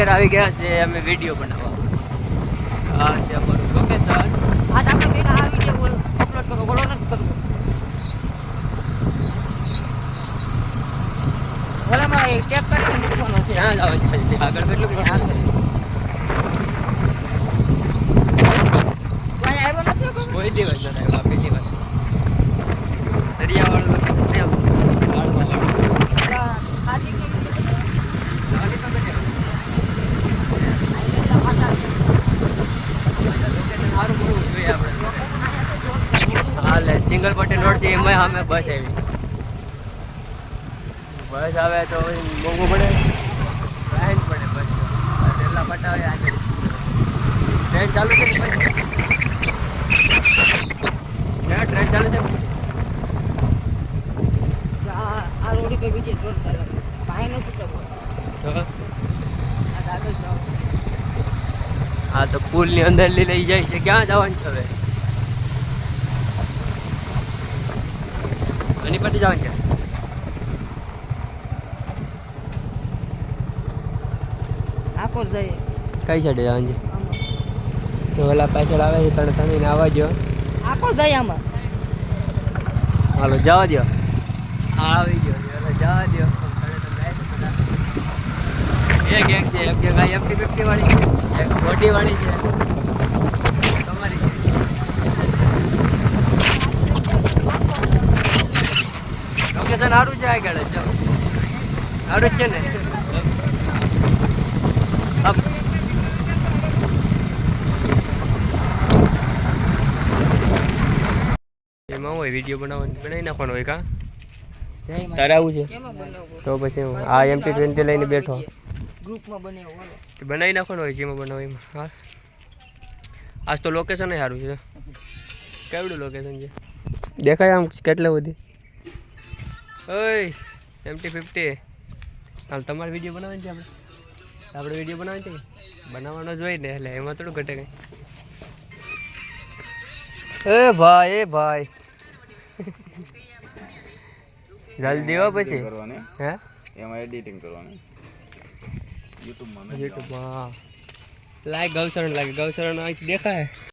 આવી ગયા છે અમે વીડિયો બનાવવા. આ છે અમારું. લોકેશન આ આપણે બેટા આ વીડિયો અપલોડ કરો બોલો નથી કરવું ઓલામાં એ ટેપ કરીને મૂકવાનો છે. ક્યાં જવાનું છે આગળ કેટલું આ બધું? અહીંયા આવ્યો નથી? કોઈ? કોઈ દિવસ નથી આવ્યો આ પહેલી વાર. દરિયાવાળું location છે આમ. વાળમાં વાળું. આ ખાલી કે નાની તો નથી આવ્યું. અહીંયા પાછા છે. location સારું કરવું જોઈએ આપણે હાલે સિંગલ પટ્ટી રોડ છે એમાં સામે બસ આવી. બસ આવે તો મોંઘું પડે. લાઈન પડે બસ એટલા પટાવે આગળ ટ્રેન ચાલુ છે ના ટ્રેન ચાલુ છે આ આ રોડી પર બીજી જોર ચાલે. ભાઈ નથી કરવો જો. આ દાદા જાઓ હા તો પુલની અંદર લઈ લઈ જાય છે. ક્યાં જવાનું છે હવે? એની પરથી જવાનું છે? આકોર જઈએ. કઈ સાઈડે જવાનું છે? તો ઓલા પાછળ આવે છે ત્રણ તણીને આવવા જો આકોર જઈએ આમાં. હાલો જવા દો આવી ગયો જવા દો એ ગેંગ છે એક એક આ એફટી ફિફ્ટી વાળી. એક વાળી છે લોકેશન સારું છે આગળ જ સારું છે ને. એમાં હોય વીડિયો બનાવવાનું બનાવી હોય કા તારે આવું છે તો પછી હું આ એમટી ટ્વેન્ટી લઈને બેઠો ગ્રુપમાં બને બોલો તો બનાવી નાખવાનું હોય જેમાં બનાવો એમાં. હા. આજ તો લોકેશન સારું છે. કેવડું લોકેશન છે? દેખાય આમ કેટલા બધી? ઓય એમટી ફિફ્ટી હાલ તમારે વીડિયો બનાવવાની છે આપણે? આપણે વીડિયો બનાવવાની છે? બનાવવાનો જ હોય ને એટલે એમાં થોડું ઘટે કંઈ. એ ભાઈ એ ભાઈ. જલ્દી હો પછી. કરવાની. હે? એમાં એડિટિંગ કરવાની. યુટ્યુબમાં યુટ્યુબમાં લાઈક ગૌશરણ લાગે ગૌશરણ દેખાય.